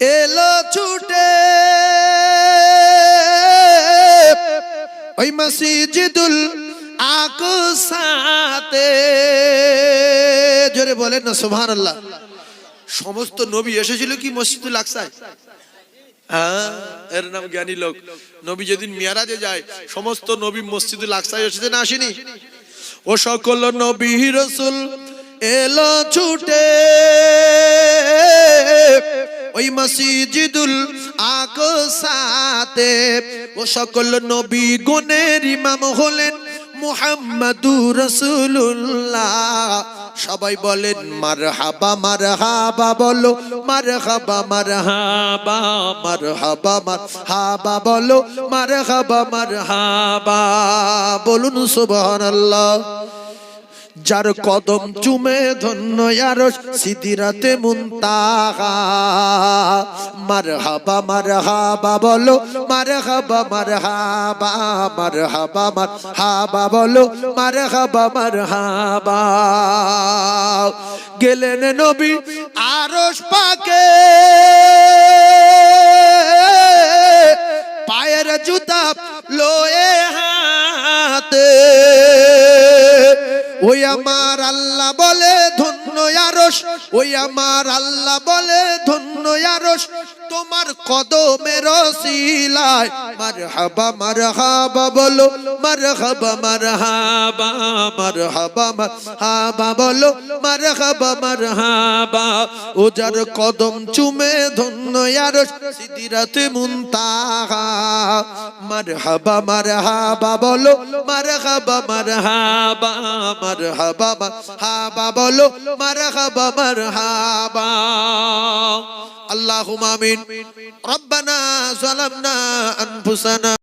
এলো ছুটে। ওই মাসি মসজিদুল আকসাতে। জোরে বলেন না, সুবহানাল্লাহ। সমস্ত নবী এসেছিল কি মসজিদুল আকসায়? হ্যাঁ এর নাম জ্ঞানী লোক। নবী যেদিন মিয়ারাজে যায়, সমস্ত নবী মসজিদুল আকসায় এসেছে না আসেনি? ও সকল নবী রসুল এলো ছুটে। ওই মসজিদুল আকসাতে ও সকল নবী গুণের ইমাম হলেন মুহাম্মাদুর রাসূলুল্লাহ। সবাই বলেন, মারহাবা মারহাবা, বলো, মারহাবা মারহাবা মারহাবা মারহাবা, বলো, মারহাবা মারহাবা, বলুন সুবহানাল্লাহ। যার কদম চুমে ধন্য আর সিদিরাতে মুনতাহা। মারহাবা মারহাবা বলো, মারহাবা মারহাবা মারহাবা মারহাবা বলো, মারহাবা মারহাবা। গেলেন নবী আরশ পাকে। পায়ের জুতা লোয়ে ওই আমার আল্লাহ বলে ধন্য আরস ওই আমার আল্লাহ বলে ধন্য আরস তোমার কদমের শিলায় মার হাবা মার হাবা বলো মার হাবা মার হাবা মার হাবা মার হাবা বলো মার হাবা মার হাবা ও যার কদম চুমে ধন্য আরস সিদিরাতে মুনতাহা। মার হাবা মার হাবা বলো মার হাবা মার হাবা মার হাবা মার হাবা বলো মার হাবা মার হাবা اللهم امين ربنا ظلمنا انفسنا